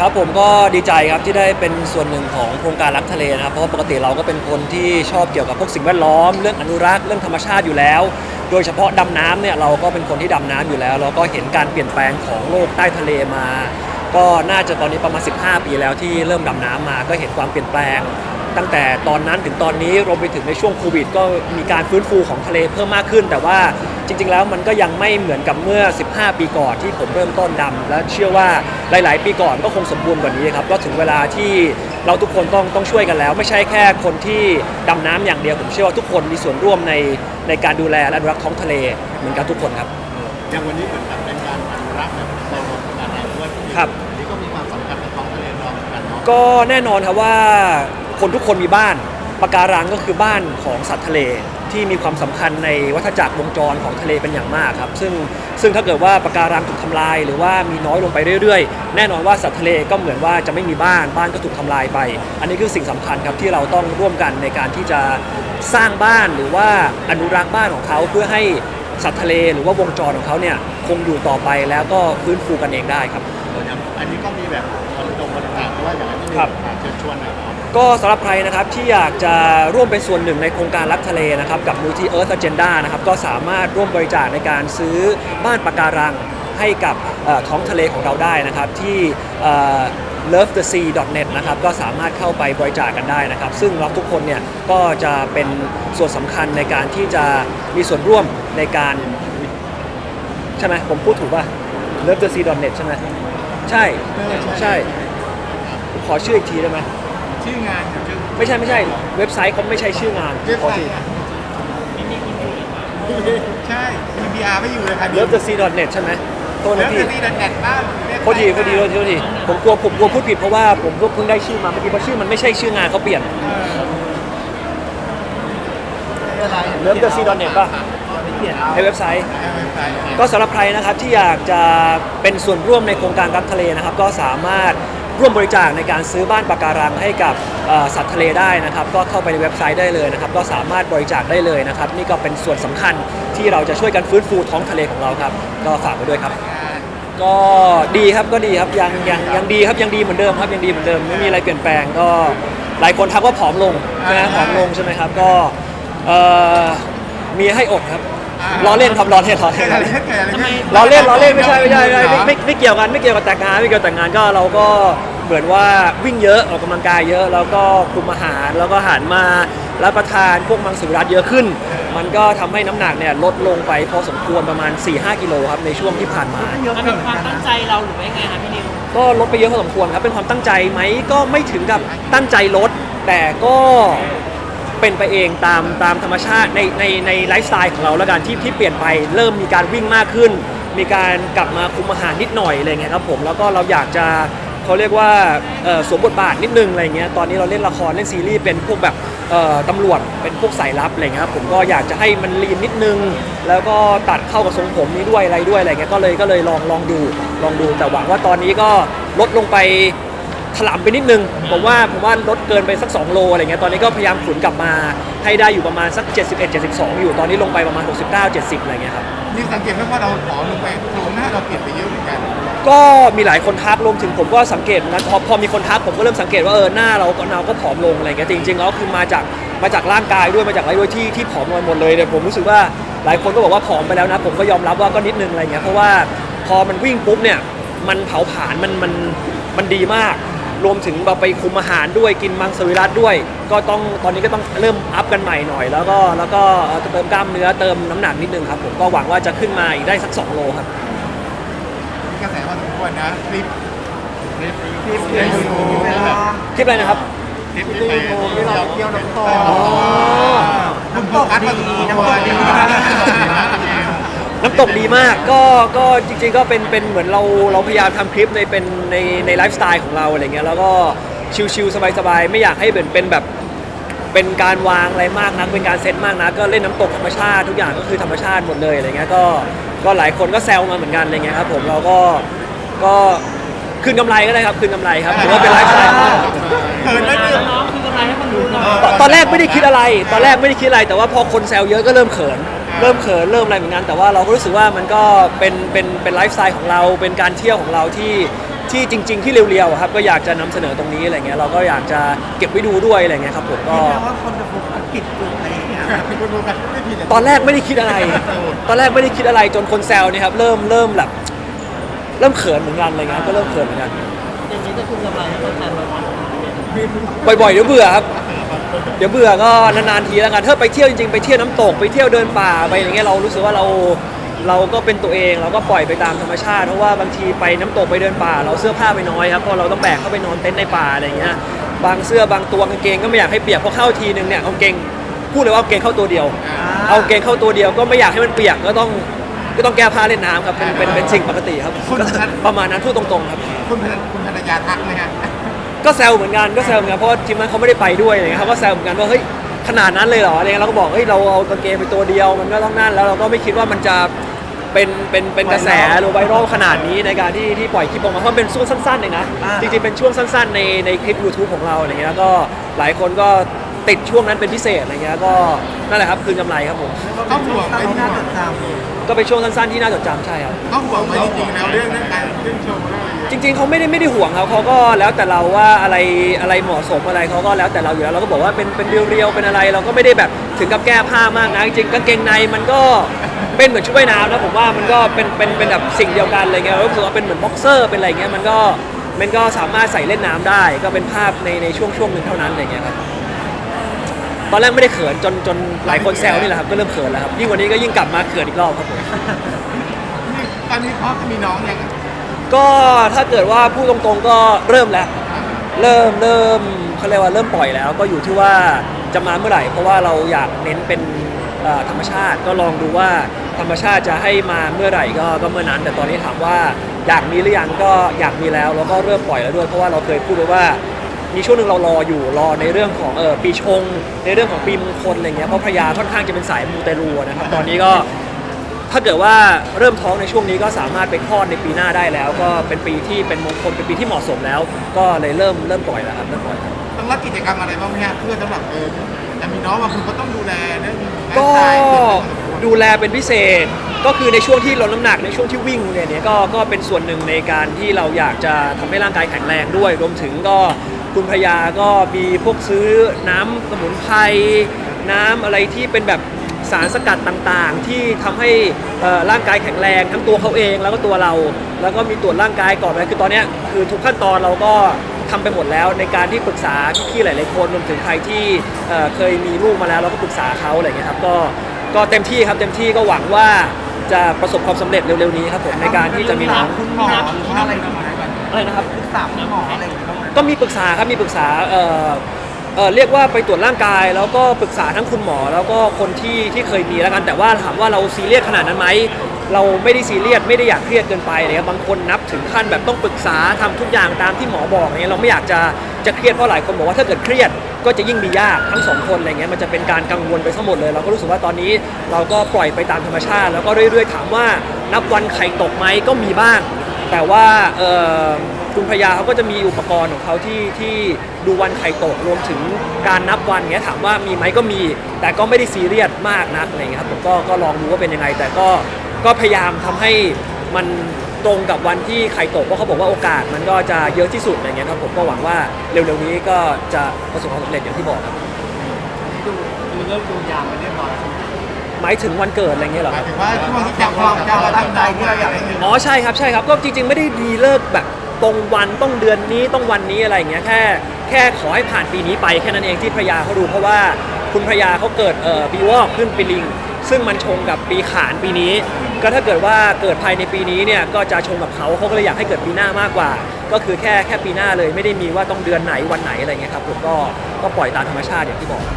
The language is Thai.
ครับผมก็ดีใจครับที่ได้เป็นส่วนหนึ่งของโครงการรักทะเลนะครับเพราะปกติเราก็เป็นคนที่ชอบเกี่ยวกับพวกสิ่งแวดล้อม เรื่องอนุรักษ์เรื่องธรรมชาติอยู่แล้ว โดยเฉพาะดำน้ำเนี่ยเราก็เป็นคนที่ดำน้ำอยู่แล้ว เราก็เห็นการเปลี่ยนแปลงของโลกใต้ทะเลมา ก็น่าจะตอนนี้ประมาณ 15 ปีแล้วที่เริ่มดำน้ำมาก็เห็นความเปลี่ยนแปลง ตั้งแต่ตอนนั้นถึงตอนนี้รวมไปถึงในช่วงโควิด ก็มีการฟื้นฟูของทะเลเพิ่มมากขึ้น แต่ว่าจริง ๆ แล้วมันก็ยังไม่เหมือนกับเมื่อ 15 ปีก่อนที่ผมเริ่มต้นดำและเชื่อว่าหลาย ๆ ปีก่อนก็คงสมบูรณ์กว่านี้ครับก็ถึงเวลาที่เราทุกคนต้องต้องช่วยกันแล้ว ไม่ใช่แค่คนที่ดำน้ำอย่างเดียวผมเชื่อว่าทุกคนมีส่วนร่วมในในการดูแลและอนุรักษ์ท้องทะเลเหมือนกันทุกคนครับ อย่างวันนี้เหมือนกับ ก็แน่นอนครับว่าคนทุกคนมีบ้านปะการังก็คือบ้านของสัตว์ทะเลที่มีความสำคัญในวัฏจักรวงจรของทะเลเป็นอย่างมากครับ ซึ่งซึ่งถ้าเกิดว่าปะการังถูกทำลาย หรือว่ามีน้อยลงไปเรื่อยๆ แน่นอนว่าสัตว์ทะเลก็เหมือนว่าจะไม่มีบ้านบ้านก็ถูกทำลายไป อันนี้คือสิ่งสำคัญครับที่เราต้องร่วมกันในการที่จะสร้างบ้านหรือว่าอนุรักษ์บ้านของเขาเพื่อให้สัตว์ทะเลหรือว่าวงจรของเขาเนี่ยคงอยู่ต่อไปแล้วก็ฟื้นฟูกันเองได้ครับอันนี้ก็มีแบบ บริจงบริจาคด้วยอย่างที่มีครับ เชิญชวนหน่อยครับก็สำหรับใครนะครับที่อยากจะร่วมเป็นส่วนหนึ่งในโครงการรักทะเลนะครับกับมูลที่ Earth Agenda นะครับก็สามารถร่วมบริจาคในการซื้อบ้านปะการังให้กับเอ่อท้องทะเลของเราได้นะครับที่เอ่อ lovethesea.net นะครับก็สามารถเข้าไปบริจาคกันได้นะครับ ซึ่งเราทุกคนเนี่ยก็จะเป็นส่วนสำคัญในการที่จะมีส่วนร่วมในการใช่ไหมผมพูดถูกป่ะ lovethesea.net ใช่ไหมใช่ ใช่ ขอชื่ออีกทีได้ไหมชื่องานกับชื่อไม่ใช่ไม่ใช่ เว็บไซต์เขาไม่ใช่ชื่องานเว็บขอไซทีต์อะใช่ PBR ไม่อยู่เลยค่ะเลิฟเดอะซีดอทเน็ตใช่ไหมโทษเลินะฟพี่ซีดันแดดบ้านโทษทีโทษทีโทษทีโทษทีผมกลัวผมกลัวพูดผิดเพราะว่าผมก็เพิ่งได้ชื่อมาเมื่อกี้เพราะชื่อมันไม่ใช่ชื่องานเขาเปลี่ยนเลิฟเดอะซีดอทเน็ตป่ะในเว็บไซต์ เว็บไซต์ก็สำหรับใครนะครับที่อยากจะเป็นส่วนร่วมในโครงการรักทะเลนะครับ ก็สามารถ ร่วมบริจาคในการซื้อบ้านปะการังให้กับสัตว์ทะเลได้นะครับ ก็เข้าไปในเว็บไซต์ได้เลยนะครับ ก็สามารถบริจาคได้เลยนะครับ นี่ก็เป็นส่วนสำคัญที่เราจะช่วยกันฟื้นฟูท้องทะเลของเราครับ ก็ฝากไว้ด้วยครับ ก็ดีครับก็ดีครับยังยังยังดีครับยังดีเหมือนเดิมครับยังดีเหมือนเดิมไม่มีอะไรเปลี่ยนแปลงก็หลายคนทักว่าผอมลงใช่ไหมผอมลงใช่ไหมครับก็มีให้อดครับ ล้อเล่นครับล้อเล่นล้อเกิเล่ดนอะไรขึ้นเกิดอะไรขึ้นเราเล่นเราเล่นไม่ใช่ไม่ใช่ไม่ใช่ไม่ไม่ไม่เกี่ยวกันไม่เกี่ยวกับแต่งงานไม่เกี่ยวกับแต่งงานก็เราก็เหมือนว่าวิ่งเยอะออกกำลังกายเยอะแล้วก็คุมอาหารแล้วก็หันมารับประทานพวกมังสวิรัตเยอะขึ้น มันก็ทำให้น้ำหนักเนี่ยลดลงไปพอสมควรประมาณ 4-5 กิโลครับในช่วงที่ผ่านมา มันเป็นความตั้งใจเราหรือว่ายังไงคะพี่นิว ก็ลดไปเยอะพอสมควรครับ เป็นความตั้งใจไหมก็ไม่ถึงกับตั้งใจลด แต่ก็ เป็นไปเองตามตามธรรมชาติในในในไลฟ์สไตล์ของเราแล้วกันที่ที่เปลี่ยนไปเริ่มมีการวิ่งมากขึ้น มีการกลับมาคุมอาหารนิดหน่อยอะไรเงี้ยครับผมแล้วก็เราอยากจะเขาเรียกว่าสวมบทบาทนิดนึงอะไรเงี้ยตอนนี้เราเล่นละครเล่นซีรีส์เป็นพวกแบบตำรวจเป็นพวกสายลับอะไรเงี้ยครับผมก็อยากจะให้มันลีนนิดนึง แล้วก็ตัดเข้ากับทรงผมนี้ด้วยอะไรด้วยอะไรเงี้ยก็เลยก็เลยลองลองดูลองดูแต่หวังว่าตอนนี้ก็ลดลงไป ถลำไปนิดนึงผมว่าผมว่าลดเกินไปสัก 2 โลอะไรเงี้ยตอนนี้ก็พยายามขุนกลับมา ให้ได้อยู่ประมาณสัก 71 72 อยู่ตอนนี้ลงไปประมาณ 69 70 อะไรเงี้ยครับนี่สังเกตไหมว่าเราผอมลงไปโครงหน้าเราเปลี่ยนไปเยอะเหมือนกัน ก็มีหลายคนทักรวมถึงผมก็สังเกตนะพอพอมีคนทักผมก็เริ่มสังเกตว่าเออหน้าเราก็เราก็ผอมลงอะไรเงี้ยจริงๆแล้วคือมาจากมาจากร่างกายด้วยมาจากอะไรด้วยที่ที่ผอมลงหมดเลยแต่ผมรู้สึกว่าหลายคนก็บอกว่าผอมไปแล้วนะ ผมก็ยอมรับว่าก็นิดนึงอะไรเงี้ยเพราะว่าพอมันวิ่งปุ๊บเนี่ยมันเผาผลาญมันมันมันดีมาก รวมถึงแบบไปคุมอาหารด้วยกินมังสวิรัตด้วย ก็ต้องตอนนี้ก็ต้องเริ่มอัพกันใหม่หน่อย แล้วก็แล้วก็เอ่อเติมกล้ามเนื้อเติมน้ำหนักนิดนึงครับผมก็หวังว่าจะขึ้นมาอีกได้สัก 2 โลครับมีกระแสพอสมควรนะคลิปคลิปคลิปในในยูทูบแบบคลิปอะไรนะครับคลิปที่ไปที่เราเที่ยวน้ำตกอ๋อคุณโฟกัสพอสมควรน้ำตกดีมากก็ก็จริงๆก็เป็นเป็นเหมือนเราเราพยายามทำคลิปในเป็นในในไลฟ์สไตล์ของเราอะไรเงี้ยแล้วก็ชิลๆสบายๆ ไม่อยากให้เป็นเป็นแบบเป็นการวางอะไรมากนักเป็นการเซตมากนะก็เล่นน้ำตกธรรมชาติทุกอย่างก็คือธรรมชาติหมดเลยอะไรเงี้ยก็ก็หลายคนก็แซวมาเหมือนกันอะไรเงี้ยครับผมเราก็ก็คืนกำไรก็ได้ครับคืนกำไรครับถือว่าเป็นไลฟ์สไตล์ของเรา เขินไหมเนี่ยน้องคือกำไรให้คนดูหน่อยตอนตอนแรกไม่ได้คิดอะไร ตอนแรกไม่ได้คิดอะไร แต่ว่าพอคนแซวเยอะก็เริ่มเขิน เริ่มเขินเริ่มอะไรเหมือนกันแต่ว่าเราก็รู้สึกว่ามันก็เป็นเป็นเป็นไลฟ์สไตล์ของเราเป็นการเที่ยวของเราที่ทที่จริง ๆ ที่เรียวๆอะครับก็อยากจะนำเสนอตรงนี้อะไรเงี้ยเราก็อยากจะเก็บไว้ดูด้วยอะไรเงี้ยครับผมก็ แปลว่าคนจะโฟกัสผิดกลุ่มอะไรอย่างเงี้ยเป็นคนดูกันไม่ผิดเลยตอนแรกไม่ได้คิดอะไร ตอนแรกไม่ได้คิดอะไรจนคนแซวเนี่ยครับเริ่มเริ่มแบบเริ่มเขินเหมือนกันอะไรเงี้ยก็เริ่มเขินเหมือนกันอย่างนี้จะคืนกำไรให้แฟนๆเราไหมบ่อยๆเดี๋ยวเบื่อครับ เดี๋ยวเบื่อก็นานๆทีแล้วกันถ้าไปเที่ยวจริงๆไปเที่ยวน้ำตกไปเที่ยวเดินป่าไปอย่างเงี้ยเรารู้สึกว่าเราเราก็เป็นตัวเองเราก็ปล่อยไปตามธรรมชาติเพราะว่าบางทีไปน้ำตกไปเดินป่า เราเสื้อผ้าไปน้อยครับเพราะเราต้องแบกเข้าไปนอนเต็นท์ในป่าอะไรอย่างเงี้ยบางเสื้อบางตัวกางเกงก็ไม่อยากให้เปียกเพราะเข้าทีนึงเนี่ยเอากางเกงพูดเลยว่าเอากางเกงเข้าตัวเดียว เอากางเกงเข้าตัวเดียวก็ไม่อยากให้มันเปียกก็ต้องก็ต้องแก้ผ้าเล่นน้ำครับเป็นเป็นเป็นสิ่งปกติครับก็ประมาณนั้นพูดตรงๆครับ คุณภรรคุณภรรยาทักไหมฮะ ก็แซวเหมือนกันก็แซวเหมือนกันเพราะว่าทีมนั้นเขาไม่ได้ไปด้วยอะไรเงี้ยเขาก็แซวเหมือนกันว่าเฮ้ยขนาดนั้นเลยเหรออะไรเงี้ยเราก็บอกเฮ้ยเราเอากางเกงไปตัวเดียวมันก็ต้องนั่นแล้วเราก็ไม่คิดว่ามันจะเป็นเป็นเป็นกระแสหรือไวรัลขนาดนี้ในการที่ที่ปล่อยคลิปออกมาเพราะมันเป็นช่วงสั้นๆเองนะจริงๆ เป็นช่วงสั้นๆ ในในคลิป YouTube ของเราอะไรเงี้ยแล้วก็หลายคนก็ ติดช่วงนั้นเป็นพิเศษอะไรเงี้ยก็นั่นแหละครับคืนกำไรครับผมเขาห่วงไหมเขาที่น่าห่วจงดจก็เป็นช่วงสั้นๆที่น่าจดจำใช่ครับเขาห่วงไหมจริงๆแล้วเรื่องเรื่องการขึ้นโชว์เรื่องอะไรอย่างเงี้ยจริง ๆเขาไม่ได้ไม่ได้ห่วงครับเขาก็แล้วแต่เราว่าอะไรอะไรเหมาะสมอะไรเขาก็แล้วแต่เราอยู่แล้วเราก็บอกว่าเป็นเป็นเรียวๆเป็นอะไร เราก็ไม่ได้แบบถึงกับแก้ผ้ามากนะจริงๆกางเกงในมันก็เป็นเหมือนชุดว่ายน้ำนะผมว่ามันก็เป็นเป็นเป็นแบบสิ่งเดียวกันอะไรเงี้ยเรารู้สึกว่าเป็นเหมือนบ็อกเซอร์เป็นอะไรเงี้ยมันก็มันก็สามารถใส่เล่นน้ำได้ ก็เป็นภาพในในช่วงช่วงหนึ่งเท่านั้นอะไรเงี้ยครับ ตอนแรกไม่ได้เขินจนจนหลายคนแซวนี่แหละครับก็เริ่มเขินแล้วครับยิ่งกว่านี้ก็ยิ่งกลับมาเขินอีกรอบครับผมนี่ตอนนี้พ่อจะมีน้องยังก็ถ้าเกิดว่าพูดตรงๆก็เริ่มแล้ว เริ่มเริ่มเขาเรียกว่าเริ่มปล่อยแล้ว ก็อยู่ที่ว่าจะมาเมื่อไหร่ เพราะว่าเราอยากเน้นเป็นเอ่อธรรมชาติก็ลองดูว่าธรรมชาติจะให้มาเมื่อไหร่ก็ก็เมื่อนั้น แต่ตอนนี้ถามว่าอยากมีหรือยังก็อยากมีแล้ว แล้วก็เริ่มปล่อยแล้วด้วยเพราะว่าเราเคยพูดไว้ว่า มีช่วงหนึ่งเรารออยู่รอในเรื่องของเออปีชง ในเรื่องของปีมงคลอะไรเงี้ยเพราะพระยาค่อนข้างจะเป็นสายมูเตลูนะครับตอนนี้ก็ถ้าเกิดว่าเริ่มท้องในช่วงนี้ก็สามารถไปคลอดในปีหน้าได้แล้ว ก็เป็นปีที่เป็นมงคลเป็นปีที่เหมาะสมแล้ว ก็เลยเริ่มเริ่มปล่อยแล้วครับเริ่มปล่อยแล้วต้องรับกิจกรรมอะไรบ้างไหมฮะเพื่อสำหรับเออจะมีน้องบางคนก็ต้องดูแลเรื่องไลฟ์ก็สไตล์ดูแลเป็นพิเศษก็คือในช่วงที่ลดน้ำหนักในช่วงที่วิ่งเนี่ยเนี่ยก็ก็เป็นส่วนหนึ่งในการที่เราอยากจะทำให้ร่างกายแข็งแรงด้วย รวมถึงก็ คุณพยาก็มีพวกซื้อน้ำสมุนไพรน้ำอะไรที่เป็นแบบสารสกัดต่างๆ ที่ทำให้เอ่อร่างกายแข็งแรงทั้งตัวเขาเองแล้วก็ตัวเรา แล้วก็มีตรวจร่างกายก่อนนะคือตอนเนี้ยคือทุกขั้นตอนเราก็ทำไปหมดแล้วในการที่ปรึกษาพี่ๆหลายๆคนรวมถึงใครที่เอ่อเคยมีลูกมาแล้วเราก็ปรึกษาเขาอะไรอย่างเงี้ยครับก็ก็เต็มที่ครับเต็มที่ก็หวังว่าจะประสบความสำเร็จเร็วๆนี้ครับผมในการที่จะมีน้องคุณหมอหรือว่าอะไรบ้างไหมอะไรนะครับ ปรึกษาคุณหมออะไรอย่างเงี้ยบ้างไหม ก็มีปรึกษาครับมีปรึกษาเอ่อเอ่อเรียกว่าไปตรวจร่างกาย แล้วก็ปรึกษาทั้งคุณหมอ แล้วก็คนที่ที่เคยมีแล้วกันแต่ว่าถามว่าเราซีเรียสขนาดนั้นไหมเราไม่ได้ซีเรียสไม่ได้อยากเครียดเกินไปเลยครับบางคนนับถึงขั้นแบบต้องปรึกษาทำทุกอย่างตามที่หมอบอกอย่างเงี้ยเราไม่อยากจะจะเครียดเพราะหลายคนบอกว่าถ้าเกิดเครียดก็จะยิ่งมียากทั้งสองคนอะไรเงี้ยมันจะเป็นการกังวลไปทั้งหมดเลย เราก็รู้สึกว่าตอนนี้เราก็ปล่อยไปตามธรรมชาติ แล้วก็เรื่อยๆถามว่านับวันไข่ตกไหมก็มีบ้าง แต่ว่าเอ่อคุณพญาเขาก็จะมีอุปกรณ์ของเขาที่ที่ดูวันไข่ตกรวมถึงการนับวันเงี้ยถามว่ามีไหมก็มี แต่ก็ไม่ได้ซีเรียสมากนักอะไรเงี้ยครับผมก็ก็ลองดูว่าเป็นยังไง แต่ก็ก็พยายามทำให้มันตรงกับวันที่ไข่ตกเพราะเขาบอกว่าโอกาสมันก็จะเยอะที่สุดอะไรเงี้ยครับผมก็หวังว่าเร็วๆนี้ก็จะประสบความสำเร็จอย่างที่บอกครับ ดูดูเริ่มดูยามาเรียบร้อยแล้วหมายถึงวันเกิดอะไรเงี้ยเหรอหคมารับยถึงว่าช่วงที่จากจะความจากความตั้งใจที่เราอยากให้มีอ๋อใช่ครับใช่ครับก็จริงๆ ไม่ได้ดีเลิกแบบตรงวันต้องเดือนนี้ต้องวันนี้อะไรอย่างเงี้ยแค่แค่ขอให้ผ่านปีนี้ไปแค่นั้นเองที่พระยาเขาดูเพราะว่าคุณพระยาเขาเกิดเอ่อปีวอกขึ้นปีลิง ซึ่งมันชงกับปีขานปีนี้ ก็ถ้าเกิดว่าเกิดภายในปีนี้เนี่ยก็จะชงกับเขาเขาก็เลยอยากให้เกิดปีหน้ามากกว่า ก็คือแค่แค่ปีหน้าเลยไม่ได้มีว่าต้องเดือนไหนวันไหนอะไรเงี้ยครับผมก็ก็ปล่อยตามธรรมชาติอย่างที่บอกอ